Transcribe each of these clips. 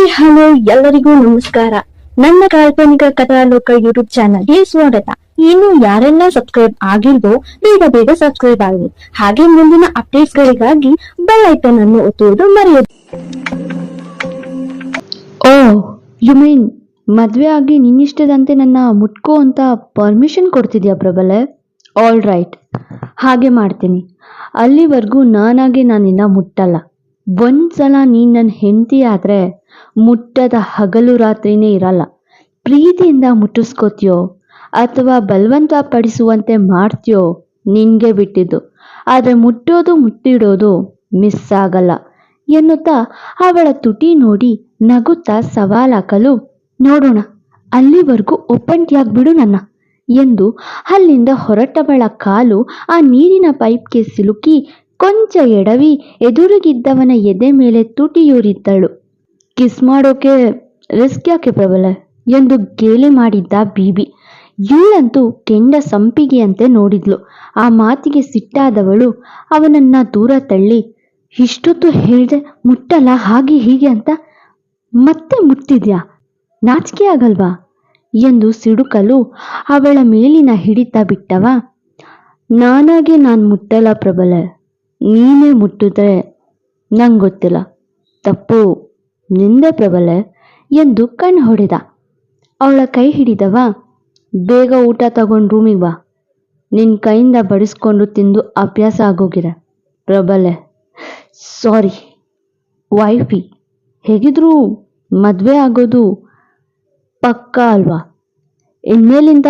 Hi, hello, ಎಲ್ಲರಿಗೂ ನಮಸ್ಕಾರ. ನನ್ನ ಕಾಲ್ಪನಿಕ ಕಥಾಲೋಕ ಯೂಟ್ಯೂಬ್ ಚಾನಲ್ಗೆ ಸ್ವಾಗತ. ಇನ್ನು ಯಾರೆಲ್ಲ ಸಬ್ಸ್ಕ್ರೈಬ್ ಆಗಿಲ್ವೋ, ಬೇಗ ಬೇಗ ಸಬ್ಸ್ಕ್ರೈಬ್ ಆಗಿ ಹಾಗೆ ಮುಂದಿನ ಅಪ್ಡೇಟ್ಸ್ ಗಳಿಗಾಗಿ ಬೆಲ್ ಐಕನ್ ಅನ್ನು ಒತ್ತುವುದು ಮರೆಯದು. ಓ ಯು ಮೀನ್ ಮದ್ವೆ ಆಗಿ ನಿನ್ನಿಷ್ಟದಂತೆ ನನ್ನ ಮುಟ್ಕೋ ಅಂತ ಪರ್ಮಿಷನ್ ಕೊಡ್ತಿದ್ಯಾ ಪ್ರಬಲೆ? ಆಲ್ ರೈಟ್ ಹಾಗೆ ಮಾಡ್ತೀನಿ. ಅಲ್ಲಿವರೆಗೂ ನಾನಾಗೆ ನಾನಿನ್ನ ಮುಟ್ಟಲ್ಲ. ಒಂದ್ಸಲ ನೀ ನನ್ನ ಹೆಂಡತಿ ಆದರೆ ಮುಟ್ಟದ ಹಗಲು ರಾತ್ರಿನೇ ಇರಲ್ಲ. ಪ್ರೀತಿಯಿಂದ ಮುಟ್ಟಿಸ್ಕೋತೀಯೋ ಅಥವಾ ಬಲವಂತ ಪಡಿಸುವಂತೆ ಮಾಡ್ತೀಯೋ ನಿನಗೆ ಬಿಟ್ಟಿದ್ದು. ಆದರೆ ಮುಟ್ಟೋದು ಮುಟ್ಟಿಡೋದು ಮಿಸ್ ಆಗಲ್ಲ ಎನ್ನುತ್ತಾ ಅವಳ ತುಟಿ ನೋಡಿ ನಗುತ್ತಾ ಸವಾಲಾಕಲು ನೋಡೋಣ, ಅಲ್ಲಿವರೆಗೂ ಒಪ್ಪಂಟಿಯಾಗ್ಬಿಡು ನನ್ನ ಎಂದು ಅಲ್ಲಿಂದ ಹೊರಟವಳ ಕಾಲು ಆ ನೀರಿನ ಪೈಪ್ಗೆ ಸಿಲುಕಿ ಕೊಂಚ ಎಡವಿ ಎದುರಿಗಿದ್ದವನ ಎದೆ ಮೇಲೆ ತುಟಿಯೂರಿದ್ದಳು ಕಿಸ್ ಮಾಡೋಕೆ ರಿಸ್ಕ್ ಯಾಕೆ ಪ್ರಬಲ? ಎಂದು ಗೇಲಿ ಮಾಡಿದ್ದ ಬೀಬಿ. ಇವಳಂತೂ ಕೆಂಡ ಸಂಪಿಗೆಯಂತೆ ನೋಡಿದ್ಲು. ಆ ಮಾತಿಗೆ ಸಿಟ್ಟಾದವಳು ಅವನನ್ನ ದೂರ ತಳ್ಳಿ, ಇಷ್ಟೊತ್ತು ಹೇಳಿದೆ ಮುಟ್ಟಲ್ಲ, ಹಾಗೆ ಹೀಗೆ ಅಂತ ಮತ್ತೆ ಮುಟ್ಟಿದ್ಯಾ? ನಾಚಿಕೆ ಆಗಲ್ವಾ? ಎಂದು ಸಿಡುಕಲು ಅವಳ ಮೇಲಿನ ಹಿಡಿತ ಬಿಟ್ಟವ, ನಾನಾಗೆ ನಾನು ಮುಟ್ಟಲ್ಲ ಪ್ರಬಲ. ನೀನೇ ಮುಟ್ಟಿದ್ರೆ ನಂಗೆ ಗೊತ್ತಿಲ್ಲ ತಪ್ಪು. ನಿಂದೆ ಪ್ರಬಲೆ ಎಂದು ಕಣ್ಣು ಹೊಡೆದ. ಅವಳ ಕೈ ಹಿಡಿದವ, ಬೇಗ ಊಟ ತಗೊಂಡು ರೂಮಿಗೆ ಬಾ. ನಿನ್ನ ಕೈಯಿಂದ ಬಡಿಸ್ಕೊಂಡು ತಿಂದು ಅಭ್ಯಾಸ ಆಗೋಗಿದೆ ಪ್ರಬಲೆ. ಸಾರಿ ವೈಫಿ ಹೇಗಿದ್ರು ಮದುವೆ ಆಗೋದು ಪಕ್ಕ ಅಲ್ವಾ? ಇನ್ಮೇಲಿಂದ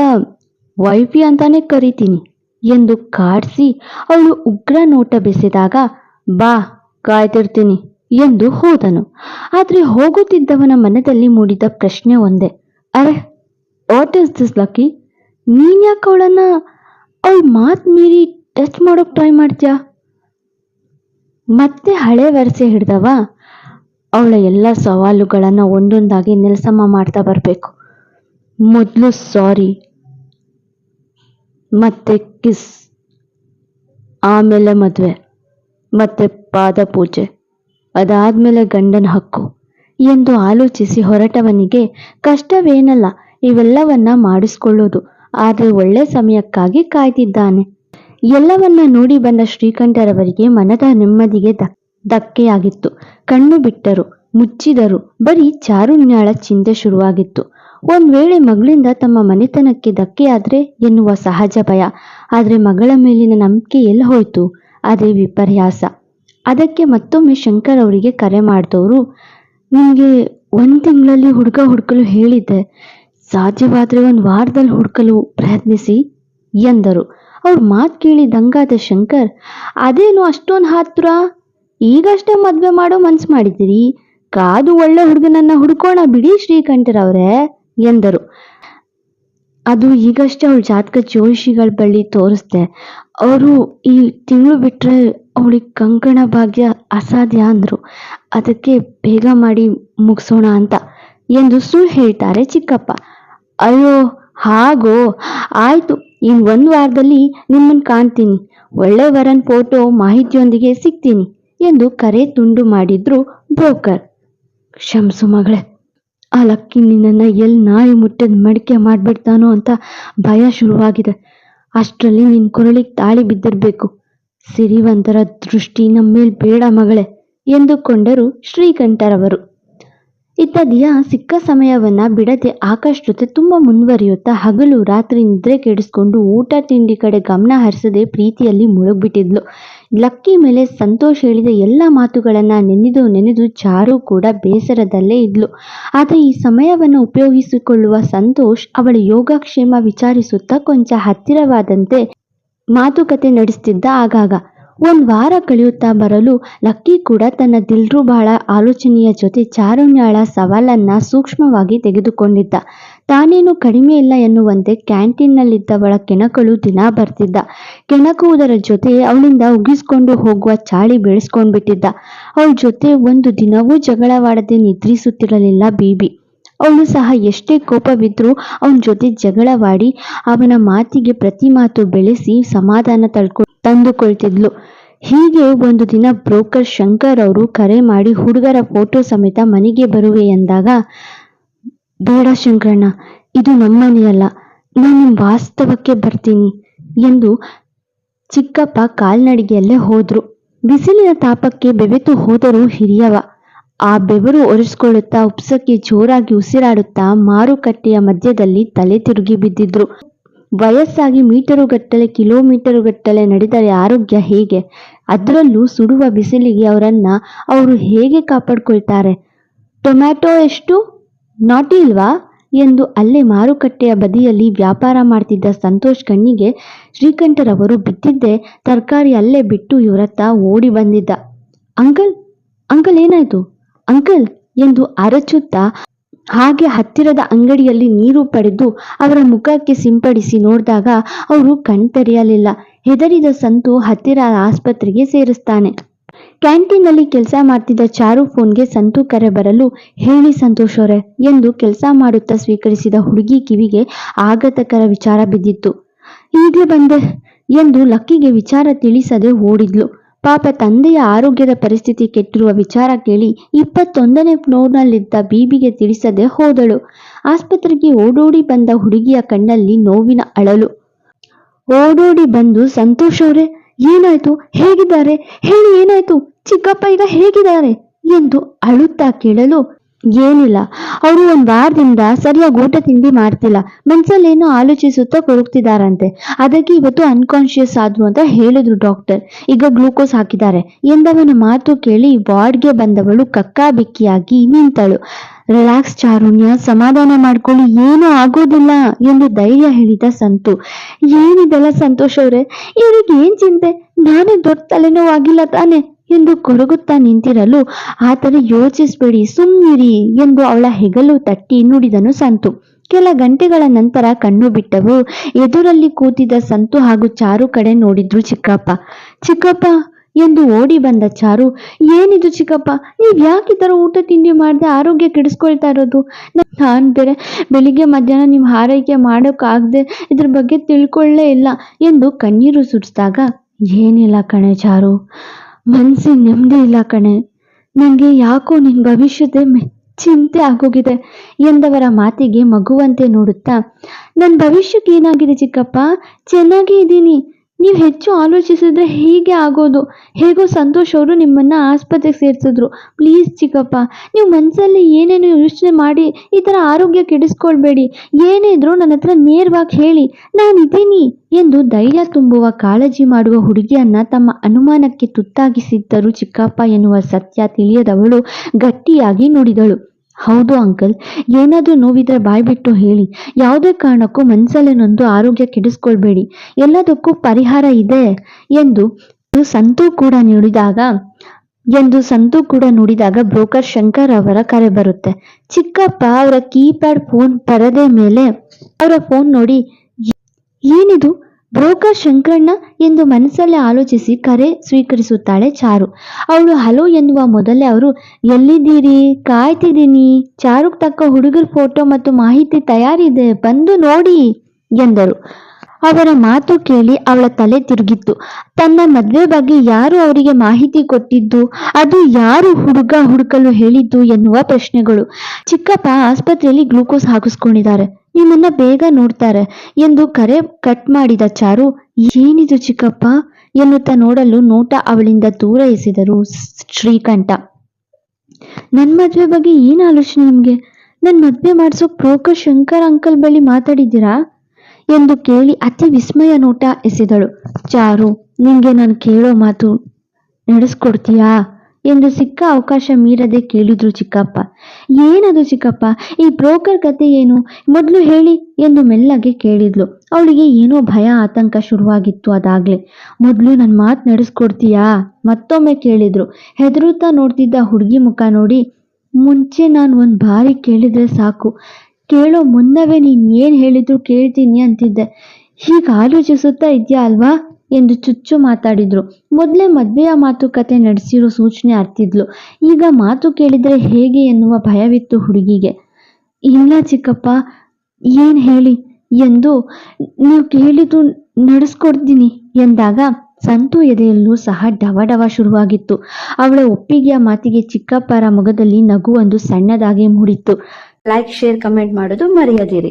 ವೈಫಿ ಅಂತಾನೆ ಕರಿತೀನಿ. ಎಂದು ಕಾಡಿಸಿ ಅವಳು ಉಗ್ರ ನೋಟ ಬೆಸೆದಾಗ, ಬಾ ಕಾಯ್ತಿರ್ತೀನಿ ಎಂದು ಹೋದನು. ಆದರೆ ಹೋಗುತ್ತಿದ್ದವನ ಮನದಲ್ಲಿ ಮೂಡಿದ ಪ್ರಶ್ನೆ ಒಂದೇ. ಅರೆ ವಾಟ್ ಇಸ್ ದಿಸ್ ಲಕ್ಕಿ ನೀನ್ ಯಾಕೆ ಅವಳನ್ನ ಅವಳ ಮಾತು ಮೀರಿ ಟಚ್ ಮಾಡೋಕೆ ಟ್ರೈ ಮಾಡ್ತೀಯಾ? ಮತ್ತೆ ಹಳೆ ವರಸೆ ಹಿಡ್ದವ, ಅವಳ ಎಲ್ಲ ಸವಾಲುಗಳನ್ನು ಒಂದೊಂದಾಗಿ ನೆಲಸಮ ಮಾಡ್ತಾ ಬರಬೇಕು. ಮೊದಲು ಸಾರಿ ಮತ್ತೆ ಕಿಸ್, ಆಮೇಲೆ ಮದುವೆ, ಮತ್ತೆ ಪಾದ ಪೂಜೆ ಅದಾದ್ಮೇಲೆ ಗಂಡನ ಹಕ್ಕು ಎಂದು ಆಲೋಚಿಸಿ ಹೊರಟವನಿಗೆ ಕಷ್ಟವೇನಲ್ಲ, ಇವೆಲ್ಲವನ್ನ ಮಾಡಿಸ್ಕೊಳ್ಳೋದು. ಆದರೆ ಒಳ್ಳೆ ಸಮಯಕ್ಕಾಗಿ ಕಾಯ್ದಿದ್ದಾನೆ. ಎಲ್ಲವನ್ನ ನೋಡಿ ಬಂದ ಶ್ರೀಕಂಠರವರಿಗೆ ಮನದ ನೆಮ್ಮದಿಗೆ ದ, ಧಕ್ಕೆಯಾಗಿತ್ತು. ಕಣ್ಣು ಬಿಟ್ಟರು, ಮುಚ್ಚಿದರು. ಬರೀ ಚಾರುಣ್ಯಾಳ ಚಿಂತೆ ಶುರುವಾಗಿತ್ತು. ಒಂದ್ ವೇಳೆ ಮಗಳಿಂದ ತಮ್ಮ ಮನೆತನಕ್ಕೆ ಧಕ್ಕೆಯಾದ್ರೆ ಎನ್ನುವ ಸಹಜ ಭಯ. ಆದರೆ ಮಗಳ ಮೇಲಿನ ನಂಬಿಕೆ ಎಲ್ಲ ಹೋಯ್ತು? ಅದೇ ವಿಪರ್ಯಾಸ. ಅದಕ್ಕೆ ಮತ್ತೊಮ್ಮೆ ಶಂಕರ್ ಅವರಿಗೆ ಕರೆ ಮಾಡಿದವರು, ನಿಮಗೆ ಒಂದು ತಿಂಗಳಲ್ಲಿ ಹುಡುಗ ಹುಡುಕಲು ಹೇಳಿದ್ದೆ. ಸಾಧ್ಯವಾದರೆ ಒಂದು ವಾರದಲ್ಲಿ ಹುಡುಕಲು ಪ್ರಯತ್ನಿಸಿ, ಎಂದರು. ಅವ್ರ ಮಾತು ಕೇಳಿ ದಂಗಾದ ಶಂಕರ್, ಅದೇನು ಅಷ್ಟೊಂದು ಹಾತ್ರ? ಈಗಷ್ಟೇ ಮದುವೆ ಮಾಡೋ ಮನ್ಸು ಮಾಡಿದ್ದೀರಿ? ಕಾದು ಒಳ್ಳೆ ಹುಡುಗನನ್ನ ಹುಡ್ಕೋಣ ಬಿಡಿ ಶ್ರೀಕಂಠರವ್ರೆ. ಎಂದರು. ಅದು ಈಗಷ್ಟೇ ಅವಳ ಜಾತಕ ಜೋಶಿಗಳ ಬಳಿ ತೋರಿಸ್ದೆ. ಅವರು ಈ ತಿಂಗಳು ಬಿಟ್ಟರೆ ಅವಳಿಗೆ ಕಂಕಣ ಭಾಗ್ಯ ಅಸಾಧ್ಯ ಅಂದರು. ಅದಕ್ಕೆ ಬೇಗ ಮಾಡಿ ಮುಗಿಸೋಣ ಅಂತ ಎಂದು ಸುಳ್ಳು ಹೇಳ್ತಾರೆ ಚಿಕ್ಕಪ್ಪ. ಅಯ್ಯೋ, ಹಾಗೋ? ಆಯಿತು, ಇನ್ನು ಒಂದು ವಾರದಲ್ಲಿ ನಿಮ್ಮನ್ನು ಕಾಣ್ತೀನಿ. ಒಳ್ಳೆ ವರನ್ ಫೋಟೋ ಮಾಹಿತಿಯೊಂದಿಗೆ ಸಿಗ್ತೀನಿ ಎಂದು ಕರೆ ತುಂಡು ಮಾಡಿದ್ರು ಬ್ರೋಕರ್. ಕ್ಷಮಿಸು ಮಗಳೇ. ಆ ಲಕ್ಕಿ ನಿನ್ನನ್ನು ಎಲ್ಲಿ ನಾಯಿ ಮುಟ್ಟದ ಮಡಿಕೆ ಮಾಡಿಬಿಡ್ತಾನೋ ಅಂತ ಭಯ ಶುರುವಾಗಿದೆ. ಅಷ್ಟರಲ್ಲಿ ನಿನ್ನ ಕೊರಳಿಗೆ ತಾಳಿ ಬಿದ್ದಿರಬೇಕು. ಸಿರಿವಂತರ ದೃಷ್ಟಿ ನಮ್ಮ ಮೇಲೆ ಬೇಡ ಮಗಳೇ ಎಂದುಕೊಂಡರು ಶ್ರೀಕಂಠರವರು. ಇತ್ತ ದಿಯಾ ಸಿಕ್ಕ ಸಮಯವನ್ನ ಬಿಡದೆ ಆಕಾಶ್ ಜೊತೆ ತುಂಬಾ ಮುಂದುವರಿಯುತ್ತಾ ಹಗಲು ರಾತ್ರಿ ನಿದ್ರೆ ಕೆಡಿಸ್ಕೊಂಡು ಊಟ ತಿಂಡಿ ಕಡೆ ಗಮನ ಹರಿಸದೆ ಪ್ರೀತಿಯಲ್ಲಿ ಮುಳುಗ್ಬಿಟ್ಟಿದ್ಲು. ಲಕ್ಕಿ ಮೇಲೆ ಸಂತೋಷ್ ಹೇಳಿದ ಎಲ್ಲ ಮಾತುಗಳನ್ನ ನೆನೆದು ನೆನೆದು ಚಾರು ಕೂಡ ಬೇಸರದಲ್ಲೇ ಇದ್ಲು. ಆದರೆ ಈ ಸಮಯವನ್ನು ಉಪಯೋಗಿಸಿಕೊಳ್ಳುವ ಸಂತೋಷ್ ಅವಳ ಯೋಗಕ್ಷೇಮ ವಿಚಾರಿಸುತ್ತಾ ಕೊಂಚ ಹತ್ತಿರವಾದಂತೆ ಮಾತುಕತೆ ನಡೆಸ್ತಿದ್ದ ಆಗಾಗ. ಒಂದ್ ವಾರ ಕಳೆಯುತ್ತಾ ಬರಲು ಲಕ್ಕಿ ಕೂಡ ತನ್ನ ದಿಲ್ರು ಬಹಳ ಆಲೋಚನೆಯ ಜೊತೆ ಚಾರುಣ್ಯಾಳ ಸವಾಲನ್ನ ಸೂಕ್ಷ್ಮವಾಗಿ ತೆಗೆದುಕೊಂಡಿದ್ದ. ತಾನೇನು ಕಡಿಮೆ ಇಲ್ಲ ಎನ್ನುವಂತೆ ಕ್ಯಾಂಟೀನ್ನಲ್ಲಿದ್ದವಳ ಕೆಣಕಳು ದಿನ ಬರ್ತಿದ್ದ. ಕೆಣಕುವುದರ ಜೊತೆ ಅವಳಿಂದ ಉಗಿಸ್ಕೊಂಡು ಹೋಗುವ ಚಾಳಿ ಬೆಳೆಸ್ಕೊಂಡ್ಬಿಟ್ಟಿದ್ದ. ಅವಳ ಜೊತೆ ಒಂದು ದಿನವೂ ಜಗಳವಾಡದೆ ನಿದ್ರಿಸುತ್ತಿರಲಿಲ್ಲ ಬೀಬಿ. ಅವಳು ಸಹ ಎಷ್ಟೇ ಕೋಪವಿದ್ರೂ ಅವನ ಜೊತೆ ಜಗಳವಾಡಿ ಅವನ ಮಾತಿಗೆ ಪ್ರತಿ ಮಾತು ಬೆಳೆಸಿ ಸಮಾಧಾನ ತಳ್ಕೊ, ತಂದುಕೊಳ್ತಿದ್ಲು. ಹೀಗೆ ಒಂದು ದಿನ ಬ್ರೋಕರ್ ಶಂಕರ್ ಅವರು ಕರೆ ಮಾಡಿ ಹುಡುಗರ ಫೋಟೋ ಸಮೇತ ಮನೆಗೆ ಬರುವೆ ಎಂದಾಗ ಬೇಡ ಶಂಕರಣ್ಣ ಇದು ನಮ್ಮನೆಯಲ್ಲ, ನಾನು ವಾಸ್ತವಕ್ಕೆ ಬರ್ತೀನಿ ಎಂದು ಚಿಕ್ಕಪ್ಪ ಕಾಲ್ನಡಿಗೆಯಲ್ಲೇ ಹೋದ್ರು. ಬಿಸಿಲಿನ ತಾಪಕ್ಕೆ ಬೆವೆತು ಹೋದರೂ ಹಿರಿಯವ. ಆ ಬೆವರು ಒರೆಸ್ಕೊಳ್ಳುತ್ತಾ ಉಪ್ಸಕ್ಕೆ ಜೋರಾಗಿ ಉಸಿರಾಡುತ್ತಾ ಮಾರುಕಟ್ಟೆಯ ಮಧ್ಯದಲ್ಲಿ ತಲೆ ತಿರುಗಿ ಬಿದ್ದಿದ್ರು. ವಯಸ್ಸಾಗಿ ಮೀಟರುಗಟ್ಟಲೆ, ಕಿಲೋಮೀಟರುಗಟ್ಟಲೆ ನಡೆದರೆ ಆರೋಗ್ಯ ಹೇಗೆ? ಅದರಲ್ಲೂ ಸುಡುವ ಬಿಸಿಲಿಗೆ ಅವರನ್ನ ಅವರು ಹೇಗೆ ಕಾಪಾಡ್ಕೊಳ್ತಾರೆ? ಟೊಮ್ಯಾಟೊ ಎಷ್ಟು? ನಾಟಿ ಇಲ್ವಾ? ಎಂದು ಅಲ್ಲೇ ಮಾರುಕಟ್ಟೆಯ ಬದಿಯಲ್ಲಿ ವ್ಯಾಪಾರ ಮಾಡ್ತಿದ್ದ ಸಂತೋಷ್ ಕಣ್ಣಿಗೆ ಶ್ರೀಕಂಠರವರು ಬಿದ್ದಿದ್ದೆ ತರಕಾರಿ ಅಲ್ಲೇ ಬಿಟ್ಟು ಇವರತ್ತ ಓಡಿ ಬಂದಿದ್ದ. ಅಂಕಲ್ ಅಂಕಲ್ ಏನಾಯ್ತು? ಅಂಕಲ್! ಎಂದು ಅರಚುತ್ತಾ ಹಾಗೆ ಹತ್ತಿರದ ಅಂಗಡಿಯಲ್ಲಿ ನೀರು ಪಡೆದು ಅವರ ಮುಖಕ್ಕೆ ಸಿಂಪಡಿಸಿ ನೋಡಿದಾಗ ಅವರು ಕಣ್ತೆರೆಯಲಿಲ್ಲ. ಹೆದರಿದ ಸಂತು ಹತ್ತಿರ ಆಸ್ಪತ್ರೆಗೆ ಸೇರಿಸ್ತಾನೆ. ಕ್ಯಾಂಟೀನಲ್ಲಿ ಕೆಲಸ ಮಾಡ್ತಿದ್ದ ಚಾರು ಫೋನ್ಗೆ ಸಂತು ಕರೆ ಬರಲು ಹೇಳಿ ಸಂತೋಷ್ ಎಂದು ಕೆಲಸ ಮಾಡುತ್ತಾ ಸ್ವೀಕರಿಸಿದ ಹುಡುಗಿ ಕಿವಿಗೆ ಆಘಾತಕರ ವಿಚಾರ ಬಿದ್ದಿತ್ತು. ಈಗಲೇ ಬಂದೆ ಎಂದು ಲಕ್ಕಿಗೆ ವಿಚಾರ ತಿಳಿಸದೆ ಓಡಿದ್ಲು. ಪಾಪ ತಂದೆಯ ಆರೋಗ್ಯದ ಪರಿಸ್ಥಿತಿ ಕೆಟ್ಟಿರುವ ವಿಚಾರ ಕೇಳಿ ಇಪ್ಪತ್ತೊಂದನೇ ಫ್ಲೋರ್ನಲ್ಲಿದ್ದ ಬೀಬಿಗೆ ತಿಳಿಸದೆ ಹೋದಳು. ಆಸ್ಪತ್ರೆಗೆ ಓಡೋಡಿ ಬಂದ ಹುಡುಗಿಯ ಕಣ್ಣಲ್ಲಿ ನೋವಿನ ಅಳಲು. ಓಡೋಡಿ ಬಂದು, ಸಂತೋಷ್ ಅವರೇ ಏನಾಯ್ತು? ಹೇಗಿದ್ದಾರೆ? ಹೇಳಿ, ಏನಾಯ್ತು? ಚಿಕ್ಕಪ್ಪ ಈಗ ಹೇಗಿದ್ದಾರೆ? ಎಂದು ಅಳುತ್ತಾ ಕೇಳಲು ಏನಿಲ್ಲ. ಅವರು ಒಂದ್ ವಾರದಿಂದ ಸರಿಯಾಗಿ ಊಟ ತಿಂಡಿ ಮಾಡ್ತಿಲ್ಲ. ಮನ್ಸಲ್ಲೇನೋ ಆಲೋಚಿಸುತ್ತಾ ಕೊರಗ್ತಿದಾರಂತೆ ಅದಕ್ಕೆ ಇವತ್ತು ಅನ್ಕಾನ್ಶಿಯಸ್ ಆದ್ರು ಅಂತ ಹೇಳಿದ್ರು ಡಾಕ್ಟರ್ ಈಗ ಗ್ಲೂಕೋಸ್ ಹಾಕಿದ್ದಾರೆ. ಎಂದವನ ಮಾತು ಕೇಳಿ ವಾರ್ಡ್ಗೆ ಬಂದವಳು ಕಕ್ಕಾಬಿಕ್ಕಿಯಾಗಿ ನಿಂತಳು. ರಿಲ್ಯಾಕ್ಸ್ ಚಾರುಣ್ಯ, ಸಮಾಧಾನ ಮಾಡ್ಕೊಳ್ಳಿ, ಏನೂ ಆಗೋದಿಲ್ಲ ಎಂದು ಧೈರ್ಯ ಹೇಳಿದ ಸಂತು. ಏನಿದೆಲ್ಲ ಸಂತೋಷ್ ಅವ್ರೆ? ಇವರಿಗೆ ಏನ್ ಚಿಂತೆ? ನಾನೇ ದೊಡ್ಡ ತಲೆನೋವಾಗಿಲ್ಲ ತಾನೆ ಎಂದು ಕೊರಗುತ್ತಾ ನಿಂತಿರಲು ಆತನ ಯೋಚಿಸ್ಬೇಡಿ ಸುಮ್ಮಿರಿ ಎಂದು ಅವಳ ಹೆಗಲು ತಟ್ಟಿ ನುಡಿದನು ಸಂತು. ಕೆಲ ಗಂಟೆಗಳ ನಂತರ ಕಣ್ಣು ಬಿಟ್ಟವು. ಎದುರಲ್ಲಿ ಕೂತಿದ್ದ ಸಂತು ಹಾಗೂ ಚಾರು ಕಡೆ ನೋಡಿದ್ರು ಚಿಕ್ಕಪ್ಪ. ಚಿಕ್ಕಪ್ಪ ಎಂದು ಓಡಿ ಬಂದ ಚಾರು, ಏನಿದು ಚಿಕ್ಕಪ್ಪ, ನೀವ್ ಯಾಕೆ ಈ ತರ ಊಟ ತಿಂಡಿ ಮಾಡದೆ ಆರೋಗ್ಯ ಕೆಡಿಸ್ಕೊಳ್ತಾ ಇರೋದು? ನಾನ್ ಬೇರೆ ಬೆಳಿಗ್ಗೆ ಮಧ್ಯಾಹ್ನ ನಿಮ್ ಆರೈಕೆ ಮಾಡೋಕ್ಕಾಗದೆ ಇದ್ರ ಬಗ್ಗೆ ತಿಳ್ಕೊಳ್ಳೇ ಇಲ್ಲ ಎಂದು ಕಣ್ಣೀರು ಸುರಿಸಿದಾಗ, ಏನಿಲ್ಲ ಕಣೆ ಚಾರು ಮನ್ಸಿ ನೆಮ್ಮದಿ ಇಲ್ಲ ಕಣೆ, ನಂಗೆ ಯಾಕೋ ನಿನ್ ಭವಿಷ್ಯದ ಚಿಂತೆ ಆಗೋಗಿದೆ ಎಂದವರ ಮಾತಿಗೆ ಮಗುವಂತೆ ನೋಡುತ್ತಾ ನನ್ನ ಭವಿಷ್ಯಕ್ಕೆ ಏನಾಗಿದೆ ಚಿಕ್ಕಪ್ಪ? ಚೆನ್ನಾಗೇ ಇದ್ದೀನಿ ನೀವು ಹೆಚ್ಚು ಆಲೋಚಿಸಿದ್ರೆ ಹೀಗೆ ಆಗೋದು. ಹೇಗೋ ಸಂತೋಷ್ ಅವರು ನಿಮ್ಮನ್ನ ಆಸ್ಪತ್ರೆಗೆ ಸೇರಿಸಿದ್ರು. ಪ್ಲೀಸ್ ಚಿಕ್ಕಪ್ಪ, ನೀವು ಮನಸ್ಸಲ್ಲಿ ಏನೇನು ಯೋಚನೆ ಮಾಡಿ ಈ ಥರ ಆರೋಗ್ಯ ಕೆಡಿಸ್ಕೊಳ್ಬೇಡಿ. ಏನೇ ಇದ್ರೂ ನನ್ನ ಹತ್ರ ನೇರವಾಗಿ ಹೇಳಿ. ನಾನಿದ್ದೀನಿ ಎಂದು ಧೈರ್ಯ ತುಂಬುವ ಕಾಳಜಿ ಮಾಡುವ ಹುಡುಗಿಯನ್ನ ತಮ್ಮ ಅನುಮಾನಕ್ಕೆ ತುತ್ತಾಗಿಸಿದ್ದರು ಚಿಕ್ಕಪ್ಪ ಎನ್ನುವ ಸತ್ಯ ತಿಳಿಯದವಳು ಗಟ್ಟಿಯಾಗಿ ನುಡಿದಳು. ಹೌದು ಅಂಕಲ್, ಏನಾದರೂ ನೋವಿದ್ರೆ ಬಾಯ್ಬಿಟ್ಟು ಹೇಳಿ. ಯಾವುದೇ ಕಾರಣಕ್ಕೂ ಮನಸ್ಸಲ್ಲೇ ನೊಂದು ಆರೋಗ್ಯ ಕೆಡಿಸ್ಕೊಳ್ಬೇಡಿ. ಎಲ್ಲದಕ್ಕೂ ಪರಿಹಾರ ಇದೆ ಎಂದು ಸಂತು ಕೂಡ ನುಡಿದಾಗ, ಎಂದು ಸಂತು ಕೂಡ ನೋಡಿದಾಗ ಬ್ರೋಕರ್ ಶಂಕರ್ ಅವರ ಕರೆ ಬರುತ್ತೆ. ಚಿಕ್ಕಪ್ಪ, ಅವರ ಕೀಪ್ಯಾಡ್ ಫೋನ್ ಪರದೆ ಮೇಲೆ ಅವರ ಫೋನ್ ನೋಡಿ, ಏನಿದು? ಬ್ರೋಕರ್ ಶಂಕರಣ್ಣ ಎಂದು ಮನಸ್ಸಲ್ಲೇ ಆಲೋಚಿಸಿ ಕರೆ ಸ್ವೀಕರಿಸುತ್ತಾಳೆ ಚಾರು. ಅವಳು, ಹಲೋ ಎನ್ನುವ ಮೊದಲೇ ಅವರು, ಎಲ್ಲಿದ್ದೀರಿ? ಕಾಯ್ತಿದ್ದೀನಿ. ಚಾರುಕ್ ತಕ್ಕ ಹುಡುಗರ ಫೋಟೋ ಮತ್ತು ಮಾಹಿತಿ ತಯಾರಿದೆ ಬಂದು ನೋಡಿ ಎಂದರು. ಅವರ ಮಾತು ಕೇಳಿ ಅವಳ ತಲೆ ತಿರುಗಿತ್ತು. ತನ್ನ ಮದುವೆ ಬಗ್ಗೆ ಯಾರು ಅವರಿಗೆ ಮಾಹಿತಿ ಕೊಟ್ಟಿದ್ದು? ಅದು ಯಾರು ಹುಡುಗ ಹುಡುಕಲು ಹೇಳಿದ್ದು ಎನ್ನುವ ಪ್ರಶ್ನೆಗಳು. ಚಿಕ್ಕಪ್ಪ ಆಸ್ಪತ್ರೆಯಲ್ಲಿ ಗ್ಲೂಕೋಸ್ ಹಾಕಿಸ್ಕೊಂಡಿದ್ದಾರೆ. ನಿಮ್ಮನ್ನ ಬೇಗ ನೋಡ್ತಾರೆ ಎಂದು ಕರೆ ಕಟ್ ಮಾಡಿದ ಚಾರು, ಏನಿದು ಚಿಕ್ಕಪ್ಪ? ಎನ್ನುತ್ತಾ ನೋಡಲು ನೋಟ ಅವಳಿಂದ ದೂರ ಎಸೆದರು ಶ್ರೀಕಂಠ. ನನ್ನ ಮದ್ವೆ ಬಗ್ಗೆ ಏನು ಆಲೋಚನೆ ನಿಮಗೆ? ನನ್ನ ಮದ್ವೆ ಮಾಡಿಸೋ ಪ್ರೋಕರ್ ಶಂಕರ್ ಅಂಕಲ್ ಬಳಿ ಮಾತಾಡಿದ್ದೀರಾ? ಎಂದು ಕೇಳಿ ಅತಿ ವಿಸ್ಮಯ ನೋಟ ಎಸೆದಳು. ಚಾರು, ನಿಂಗೆ ನಾನು ಕೇಳೋ ಮಾತು ನಡೆಸ್ಕೊಡ್ತೀಯಾ? ಎಂದು ಸಿಕ್ಕ ಅವಕಾಶ ಮೀರದೆ ಕೇಳಿದ್ರು ಚಿಕ್ಕಪ್ಪ. ಏನದು ಚಿಕ್ಕಪ್ಪ? ಈ ಬ್ರೋಕರ್ ಕತೆ ಏನು? ಮೊದಲು ಹೇಳಿ ಎಂದು ಮೆಲ್ಲಗೆ ಕೇಳಿದ್ಲು. ಅವಳಿಗೆ ಏನೋ ಭಯ, ಆತಂಕ ಶುರುವಾಗಿತ್ತು ಅದಾಗ್ಲೇ. ಮೊದಲು ನನ್ನ ಮಾತು ನಡೆಸ್ಕೊಡ್ತೀಯಾ? ಮತ್ತೊಮ್ಮೆ ಕೇಳಿದ್ರು. ಹೆದರುತ್ತಾ ನೋಡ್ತಿದ್ದ ಹುಡುಗಿ ಮುಖ ನೋಡಿ, ಮುಂಚೆ ನಾನು ಒಂದು ಬಾರಿ ಕೇಳಿದ್ರೆ ಸಾಕು. ಕೇಳೋ ಮುನ್ನವೇ ನೀನು ಏನು ಹೇಳಿದ್ರು ಕೇಳ್ತೀನಿ ಅಂತಿದ್ದೆ. ಹೀಗೆ ಆಲೋಚಿಸುತ್ತಾ ಇದೆಯಾ ಅಲ್ವಾ? ಎಂದು ಚುಚ್ಚು ಮಾತಾಡಿದ್ರು. ಮೊದಲೇ ಮದುವೆಯ ಮಾತುಕತೆ ನಡೆಸಿರೋ ಸೂಚನೆ ಅರ್ತಿದ್ಲು ಈಗ ಮಾತು ಕೇಳಿದ್ರೆ ಹೇಗೆ ಎನ್ನುವ ಭಯವಿತ್ತು ಹುಡುಗಿಗೆ. ಇಲ್ಲ ಚಿಕ್ಕಪ್ಪ, ಏನು ಹೇಳಿ? ಎಂದು, ನೀವು ಕೇಳಿದ್ದು ನಡೆಸ್ಕೊಡ್ತೀನಿ ಎಂದಾಗ ಸಂತು ಎದೆಯಲ್ಲೂ ಸಹ ಡವ ಡವ ಶುರುವಾಗಿತ್ತು. ಅವಳ ಒಪ್ಪಿಗೆಯ ಮಾತಿಗೆ ಚಿಕ್ಕಪ್ಪರ ಮುಖದಲ್ಲಿ ನಗು ಒಂದು ಸಣ್ಣದಾಗಿ ಮೂಡಿತ್ತು. ಲೈಕ್ ಶೇರ್ ಕಮೆಂಟ್ ಮಾಡೋದು ಮರೆಯದಿರಿ.